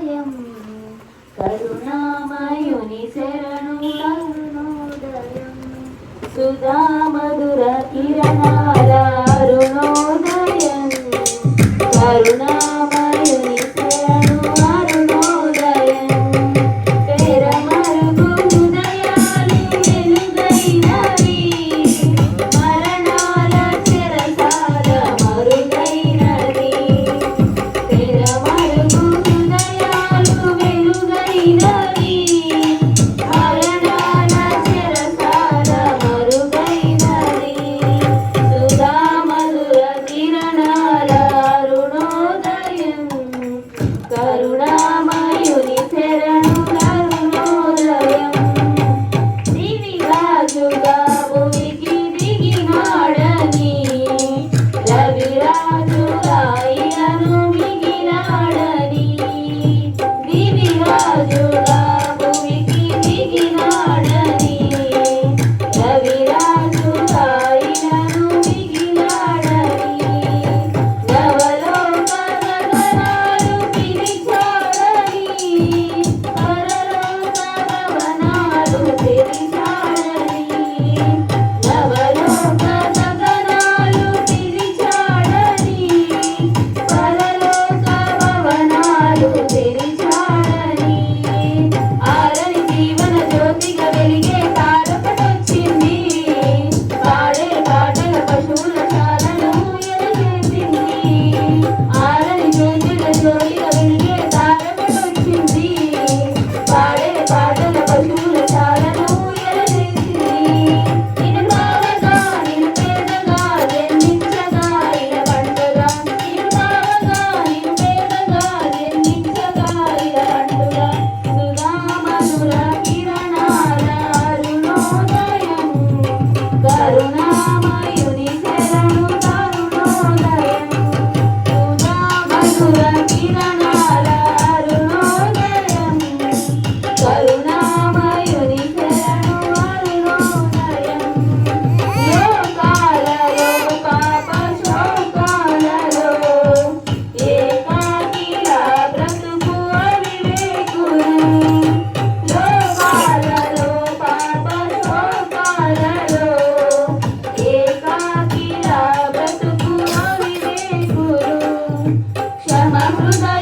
అరుణోదయం కరుణామయుని శరణు అరుణోదయం సుధా మధుర baby. I'm Bye-bye.